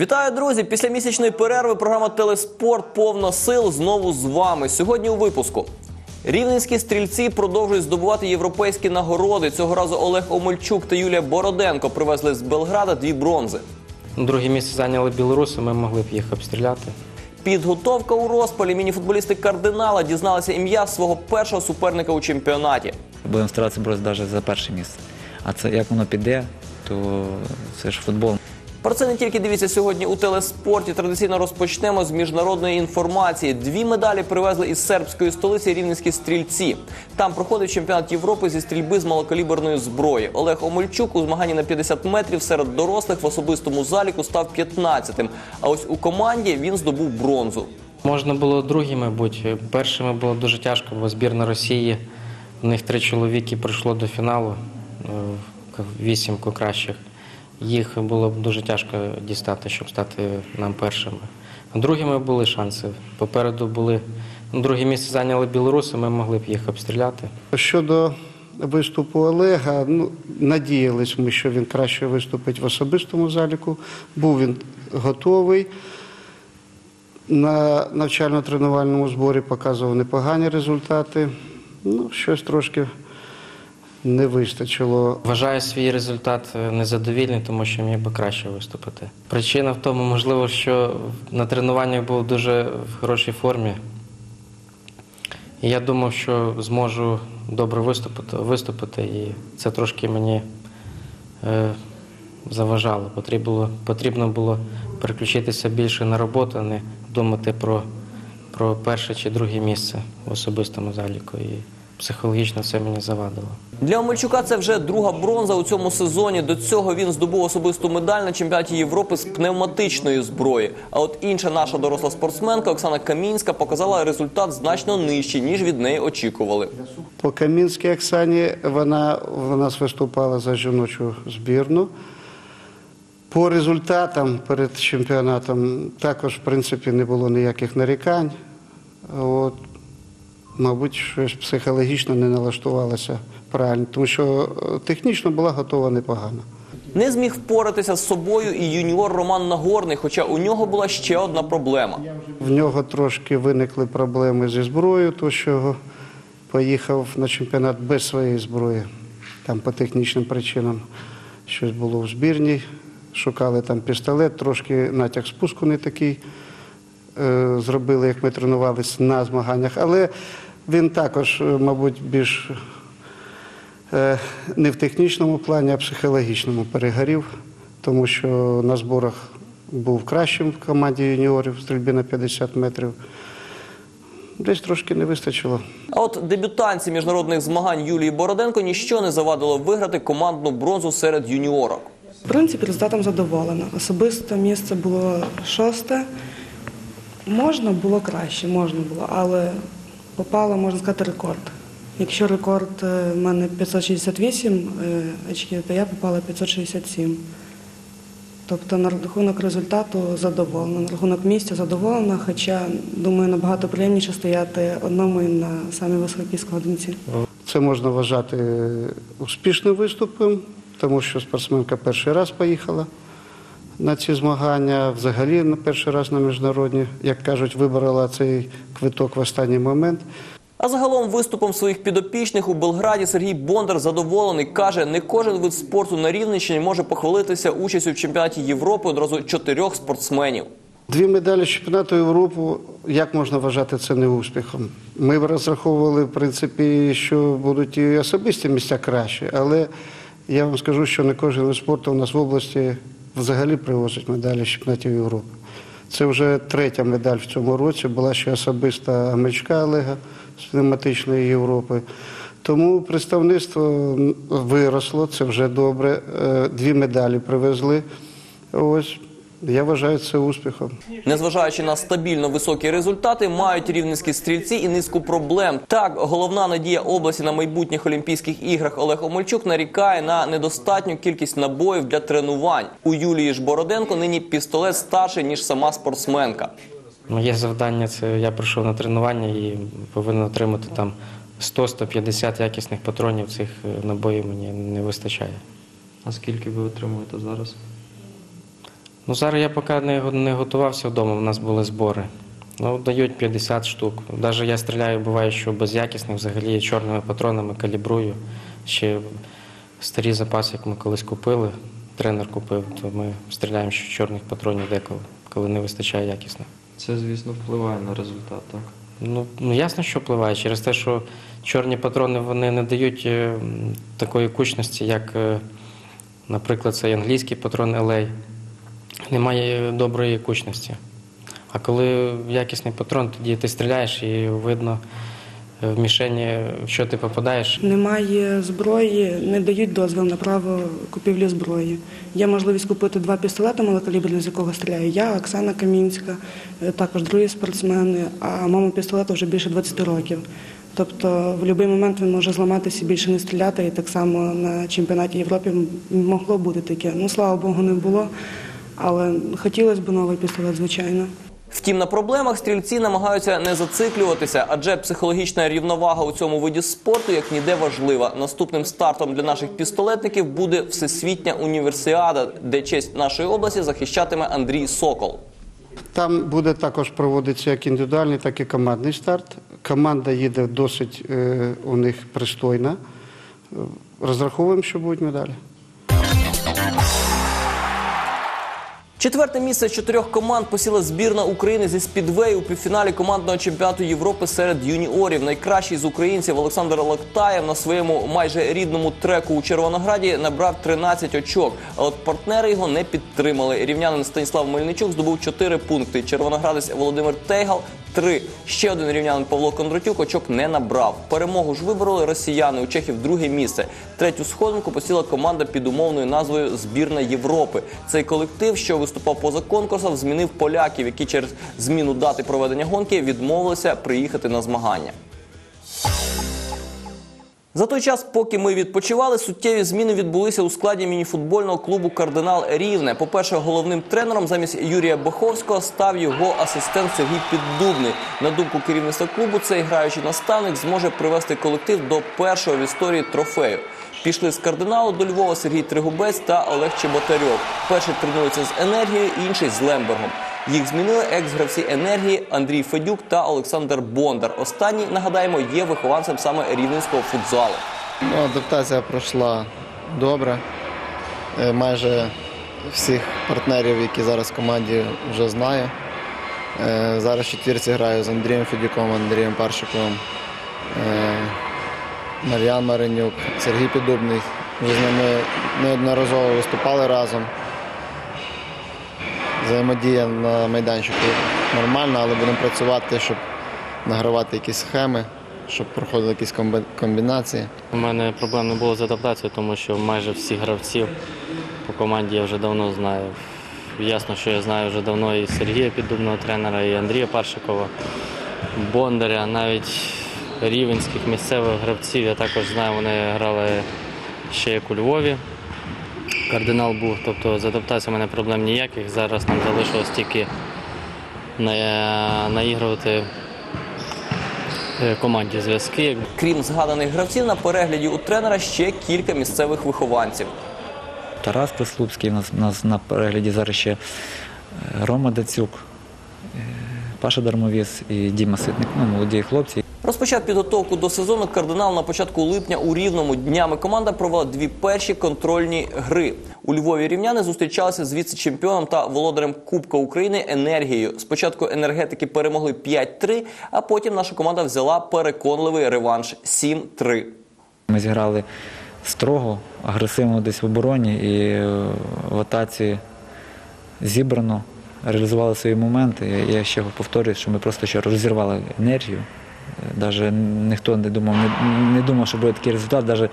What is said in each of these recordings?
Вітаю, друзі! Після місячної перерви програма Телеспорт повна сил знову з вами. Сьогодні у випуску. Рівненські стрільці продовжують здобувати європейські нагороди. Цього разу Олег Омельчук та Юлія Бороденко привезли з Белграда дві бронзи. Друге місце зайняли білоруси, ми могли б їх обстріляти. Підготовка у розпалі. Мініфутболісти кардинала дізналися ім'я свого першого суперника у чемпіонаті. Будемо старатися боротися навіть за перше місце. А це як воно піде, то це ж футбол. Про це не тільки дивіться сьогодні у телеспорті. Традиційно розпочнемо з міжнародної інформації. Дві медалі привезли із сербської столиці рівненські стрільці. Там проходив чемпіонат Європи зі стрільби з малокаліберної зброї. Олег Омельчук у змаганні на 50 метрів серед дорослих в особистому заліку став 15-тим. А ось у команді він здобув бронзу. Можна було другими бути. Першими було дуже тяжко, бо збірна Росії. У них три чоловіки пройшло до фіналу, е, вісімку кращих. Їх було б дуже тяжко дістати, щоб стати нам першими. Другими були шанси. Попереду були друге місце зайняли білоруси, ми могли б їх обстріляти. Щодо виступу Олега, ну, надіялись ми, що він краще виступить в особистому заліку. Був він готовий. На навчально-тренувальному зборі показував непогані результати. Ну, щось трошки не вистачило. Вважаю свій результат е, незадовільний, тому що міг би краще виступити. Причина в тому, можливо, що на тренуваннях був дуже в хорошій формі. І я думав, що зможу добре виступити, виступити і це трошки мені е, заважало. Потрібно потрібно було переключитися більше на роботу, а не думати про, про перше чи друге місце в особистому заліку. І психологічно це мені завадило. Для Омельчука це вже друга бронза у цьому сезоні. До цього він здобув особисту медаль на чемпіонаті Європи з пневматичної зброї. А от інша наша доросла спортсменка Оксана Камінська показала результат значно нижчий, ніж від неї очікували. По Камінській Оксані вона в нас виступала за жіночу збірну. По результатам перед чемпіонатом також, в принципі, не було ніяких нарікань. От, мабуть, щось психологічно не налаштувалося правильно, тому що е, технічно була готова непогано. Не зміг впоратися з собою і юніор Роман Нагорний, хоча у нього була ще одна проблема. В нього трошки виникли проблеми зі зброєю, то що поїхав на чемпіонат без своєї зброї. Там по технічним причинам щось було в збірній. Шукали там пістолет, трошки натяг спуску не такий. е, Зробили, як ми тренувалися на змаганнях. Але він також, е, мабуть, більш е, не в технічному плані, а психологічному перегорів, тому що на зборах був кращим в команді юніорів в стрільбі на 50 метрів. Десь трошки не вистачило. А от дебютанці міжнародних змагань Юлії Бороденко ніщо не завадило виграти командну бронзу серед юніорок. В принципі, результатом задоволена. Особисте місце було шосте. Можна було краще, можна було, але попало, можна сказати, рекорд. Якщо рекорд е, в мене 568 е, очків, то я попала 567. Тобто на рахунок результату задоволена, на рахунок місця задоволена, хоча, думаю, набагато приємніше стояти одному і на самій високій складинці. Це можна вважати успішним виступом, тому що спортсменка перший раз поїхала на ці змагання, взагалі на перший раз на міжнародні, як кажуть, виборола цей квиток в останній момент. А загалом виступом своїх підопічних у Белграді Сергій Бондар задоволений. Каже, не кожен вид спорту на Рівненщині може похвалитися участю в чемпіонаті Європи одразу чотирьох спортсменів. Дві медалі чемпіонату Європи, як можна вважати це не успіхом? Ми розраховували, в принципі, що будуть і особисті місця краще, але я вам скажу, що не кожен вид спорту у нас в області взагалі привозить медалі чемпіонатів Європи. Це вже третя медаль в цьому році, була ще особиста Амельчка Олега з пневматичної Європи. Тому представництво виросло, це вже добре. Е, Дві медалі привезли. Ось я вважаю це успіхом. Незважаючи на стабільно високі результати, мають рівненські стрільці і низку проблем. Так, головна надія області на майбутніх Олімпійських іграх Олег Омельчук нарікає на недостатню кількість набоїв для тренувань. У Юлії ж Бороденко нині пістолет старший ніж сама спортсменка. Моє завдання це я прийшов на тренування і повинен отримати там 100-150 якісних патронів. Цих е, набоїв мені не вистачає. А скільки ви отримуєте зараз? Ну, зараз я поки не, не готувався вдома, у нас були збори. Ну, дають 50 штук. Навіть я стріляю, буває, що без якісних, взагалі чорними патронами калібрую. Ще старі запаси, як ми колись купили, тренер купив, то ми стріляємо ще чорних патронів деколи, коли не вистачає якісних. Це, звісно, впливає на результат, так? Ну, ну ясно, що впливає через те, що чорні патрони вони не дають е, такої кучності, як, е, наприклад, цей англійський патрон LA. Немає доброї кучності. А коли якісний патрон, тоді ти стріляєш і видно е, в мішені, що ти попадаєш. Немає зброї, не дають дозвіл на право купівлі зброї. Є можливість купити два пістолети малокаліберні, з якого стріляю я, Оксана Камінська, е, також другі спортсмени, а мама пістолету вже більше 20 років. Тобто в будь-який момент він може зламатися і більше не стріляти. І так само на чемпіонаті Європи могло бути таке. Ну, слава Богу, не було. Але хотілося б новий пістолет, звичайно. Втім, на проблемах стрільці намагаються не зациклюватися, адже психологічна рівновага у цьому виді спорту як ніде важлива. Наступним стартом для наших пістолетників буде всесвітня універсіада, де честь нашої області захищатиме Андрій Сокол. Там буде також проводитися як індивідуальний, так і командний старт. Команда їде досить е, у них пристойна. Розраховуємо, що будуть медалі. Четверте місце чотирьох команд посіла збірна України зі спідвею у півфіналі командного чемпіонату Європи серед юніорів. Найкращий з українців Олександр Лактаєв на своєму майже рідному треку у Червонограді набрав 13 очок. А от партнери його не підтримали. Рівнянин Станіслав Мельничук здобув 4 пункти. Червоноградець Володимир Тейгал 3. Ще один рівнянин Павло Кондратюк очок не набрав. Перемогу ж вибороли росіяни. У Чехів друге місце. Третю сходинку посіла команда під умовною назвою Збірна Європи. Цей колектив, що виступав поза конкурсом, змінив поляків, які через зміну дати проведення гонки відмовилися приїхати на змагання. За той час, поки ми відпочивали, суттєві зміни відбулися у складі мініфутбольного клубу Кардинал Рівне. По-перше, головним тренером замість Юрія Баховського став його асистент Сергій Піддубний. На думку керівництва клубу, цей граючий наставник зможе привести колектив до першого в історії трофею. Пішли з кардиналу до Львова Сергій Тригубець та Олег Чеботарьов. Перший тренується з енергією, інший з Лембергом. Їх змінили екс-гравці енергії Андрій Федюк та Олександр Бондар. Останній, нагадаємо, є вихованцем саме рівненського футзалу. Ну, адаптація пройшла добре. Е, Майже всіх партнерів, які зараз в команді, вже знаю. Е, Зараз в четвірці граю з Андрієм Федюком, Андрієм Паршиковим, е, Мар'ян Маринюк, Сергій Піддубний. Вже з ними неодноразово виступали разом. Взаємодія на майданчику нормальна, але будемо працювати, щоб награвати якісь схеми, щоб проходили якісь комбінації. У мене проблем не було з адаптацією, тому що майже всіх гравців по команді я вже давно знаю. Ясно, що я знаю вже давно і Сергія Піддубного тренера, і Андрія Паршикова, Бондаря, навіть рівенських місцевих гравців. Я також знаю, вони грали ще як у Львові. Кардинал був, тобто з адаптацією у мене проблем ніяких. Зараз нам залишилось тільки на- наігрувати е, команді зв'язки. Крім згаданих гравців, на перегляді у тренера ще кілька місцевих вихованців. Тарас Прислуцький, у нас, у нас на перегляді зараз ще е, Рома Дацюк, е, Паша Дармовіс і Діма Ситник, ну, молоді хлопці. Розпочав підготовку до сезону кардинал на початку липня у Рівному. Днями команда провела дві перші контрольні гри. У Львові рівняни зустрічалися з віце-чемпіоном та володарем Кубка України енергією. Спочатку енергетики перемогли 5-3, а потім наша команда взяла переконливий реванш 7-3. Ми зіграли строго, агресивно десь в обороні і в атаці зібрано, реалізували свої моменти. Я ще повторюю, що ми просто ще розірвали енергію. Навіть ніхто не думав, не, не думав, що буде такий результат, навіть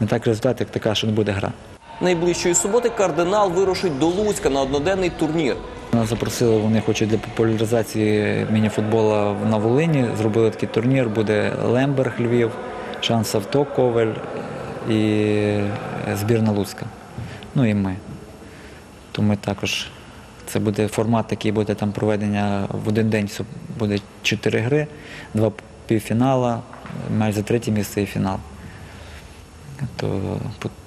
не так результат, як така, що не буде гра. Найближчої суботи кардинал вирушить до Луцька на одноденний турнір. Нас запросили, вони хочуть для популяризації мініфутболу на Волині. Зробили такий турнір, буде Лемберг Львів, Шанс Авто Ковель і збірна Луцька. Ну і ми. То ми також. Це буде формат, такий буде там проведення в один день. Буде чотири гри, два півфінала, майже за третє місце і фінал. То,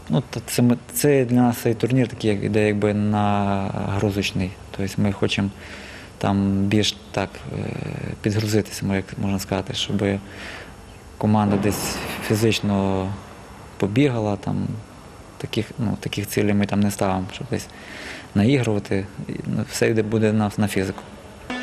ну, це, це для нас цей турнір такий, іде якби нагрузочний. Тобто ми хочемо там більш так е, підгрузитися, можна сказати, щоб команда десь фізично побігала, там, таких, ну, таких цілей ми там не ставимо, щоб десь наігрувати. Ну, Все йде буде на, на фізику.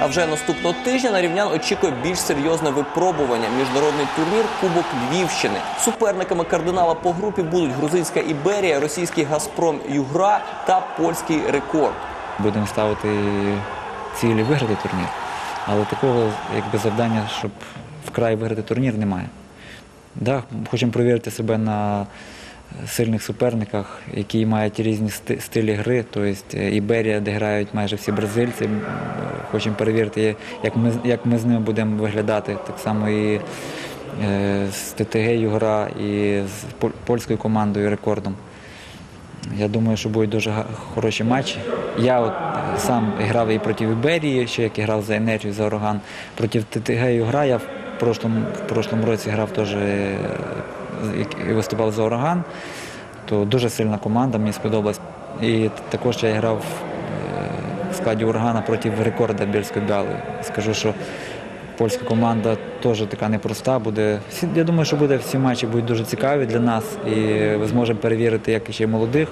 А вже наступного тижня на рівнян очікує більш серйозне випробування міжнародний турнір Кубок Львівщини. Суперниками кардинала по групі будуть грузинська Іберія, російський Газпром Югра та польський рекорд. Будемо ставити цілі виграти турнір. Але такого якби, завдання, щоб вкрай виграти турнір, немає. Да, хочемо перевірити себе на сильних суперниках, які мають різні стилі гри. Тобто Іберія, де грають майже всі бразильці. Хочемо перевірити, як ми, як ми з ними будемо виглядати. Так само і е, з ТТГ Югра, і з польською командою рекордом. Я думаю, що будуть дуже хороші матчі. Я от е, сам грав і проти Іберії, ще як і грав за енергію, за ураган. Проти ТТГ Югра я в прошлому, в прошлому році грав теж е, як- і виступав за ураган. То дуже сильна команда, мені сподобалась. І також я грав е, в складі урагана проти рекорда Більської Бяли. Скажу, що польська команда теж така непроста. Буде я думаю, що буде всі матчі будуть дуже цікаві для нас, і ми зможемо перевірити як ще молодих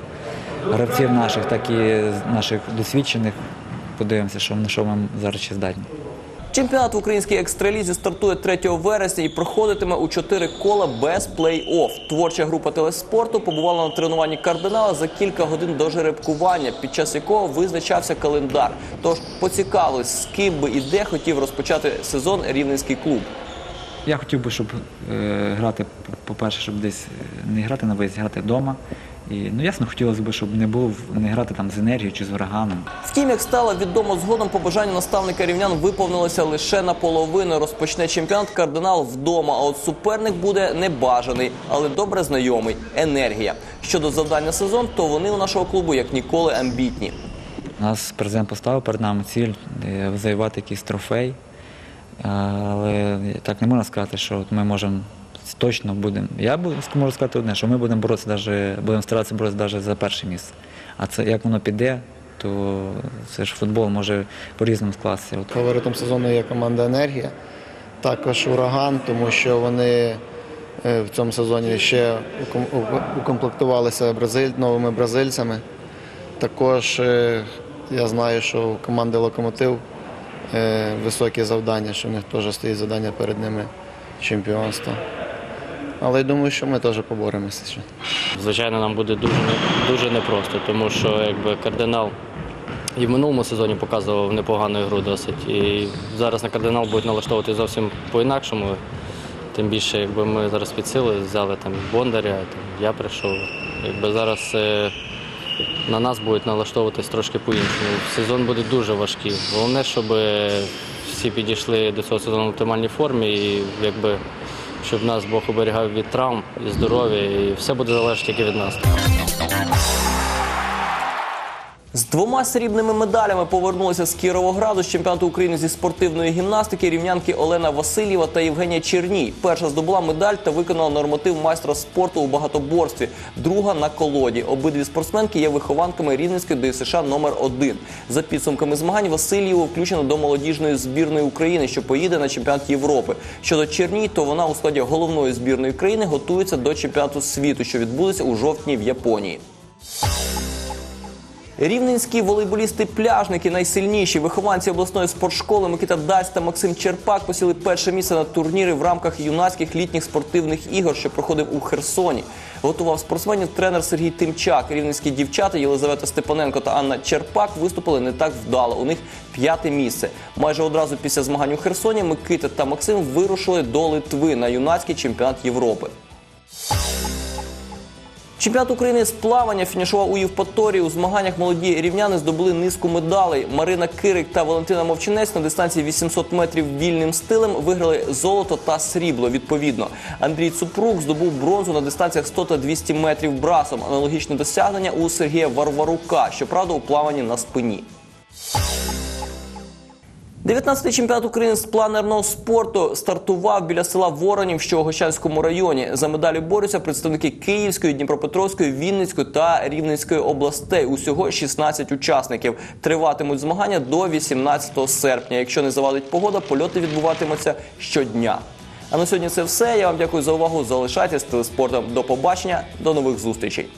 гравців наших, так і наших досвідчених. Подивимося, що, на що ми зараз ще здатні. Чемпіонат в українській екстралізі стартує 3 вересня і проходитиме у чотири кола без плей-офф. Творча група телеспорту побувала на тренуванні кардинала за кілька годин до жеребкування, під час якого визначався календар. Тож поцікавились, з ким би і де хотів розпочати сезон рівненський клуб. Я хотів би, щоб е, грати, по-перше, щоб десь е, не грати на виїзді, грати вдома. І, ну, ясно, хотілося б, щоб не було не грати там з енергією чи з ураганом. Втім, як стало відомо згодом, побажання наставника рівнян виповнилося лише наполовину. Розпочне чемпіонат кардинал вдома. А от суперник буде небажаний, але добре знайомий енергія. Щодо завдання сезон, то вони у нашого клубу як ніколи амбітні. Нас президент поставив перед нами ціль е, завоювати якийсь трофей. Але так не можна сказати, що ми можемо точно будемо. Я можу сказати одне, що ми будемо боротися будемо старатися боротися навіть за перше місце. А це як воно піде, то це ж футбол може по-різному скластися. Фаворитом сезону є команда Енергія, також ураган, тому що вони е, в цьому сезоні ще укомплектувалися бразиль, новими бразильцями. Також е, я знаю, що у команди Локомотив е, високі завдання, що в них теж стоїть завдання перед ними чемпіонство. Але я думаю, що ми теж поборемося. ще. Звичайно, нам буде дуже дуже непросто, тому що якби кардинал і в минулому сезоні показував непогану ігру досить. І зараз на кардинал будуть налаштовувати зовсім по-інакшому. Тим більше, якби ми зараз підсили, взяли там Бондаря, там, я прийшов. Якби зараз е, на нас будуть налаштовуватись трошки по-іншому. Сезон буде дуже важкий. Головне, щоб е, всі підійшли до цього сезону в оптимальній формі і якби щоб нас Бог оберігав від травм і здоров'я, і все буде залежати тільки від нас. З двома срібними медалями повернулися з Кіровограду з чемпіонату України зі спортивної гімнастики рівнянки Олена Васильєва та Євгенія Черній. Перша здобула медаль та виконала норматив майстра спорту у багатоборстві. Друга на колоді. Обидві спортсменки є вихованками Рівненської ДСШ номер 1 За підсумками змагань Васильєву включено до молодіжної збірної України, що поїде на чемпіонат Європи. Щодо Черній, то вона у складі головної збірної країни готується до чемпіонату світу, що відбудеться у жовтні в Японії. Рівненські волейболісти-пляжники найсильніші вихованці обласної спортшколи Микита Дасть та Максим Черпак посіли перше місце на турнірі в рамках юнацьких літніх спортивних ігор, що проходив у Херсоні. Готував спортсменів тренер Сергій Тимчак. Рівненські дівчата Єлизавета Степаненко та Анна Черпак виступили не так вдало. У них п'яте місце. Майже одразу після змагань у Херсоні Микита та Максим вирушили до Литви на юнацький чемпіонат Європи. Чемпіонат України з плавання фінішував у Євпаторії. У змаганнях молоді рівняни здобули низку медалей. Марина Кирик та Валентина Мовчинець на дистанції 800 метрів вільним стилем виграли золото та срібло. Відповідно, Андрій Цупрук здобув бронзу на дистанціях 100 та 200 метрів брасом. Аналогічне досягнення у Сергія Варварука, щоправда, у плаванні на спині. 19-й чемпіонат України з планерного спорту стартував біля села Воронів, що у Гощанському районі. За медалі борються представники Київської, Дніпропетровської, Вінницької та Рівненської областей. Усього 16 учасників. Триватимуть змагання до 18 серпня. Якщо не завадить погода, польоти відбуватимуться щодня. А на сьогодні це все. Я вам дякую за увагу. Залишайтесь телеспортом. До побачення, до нових зустрічей.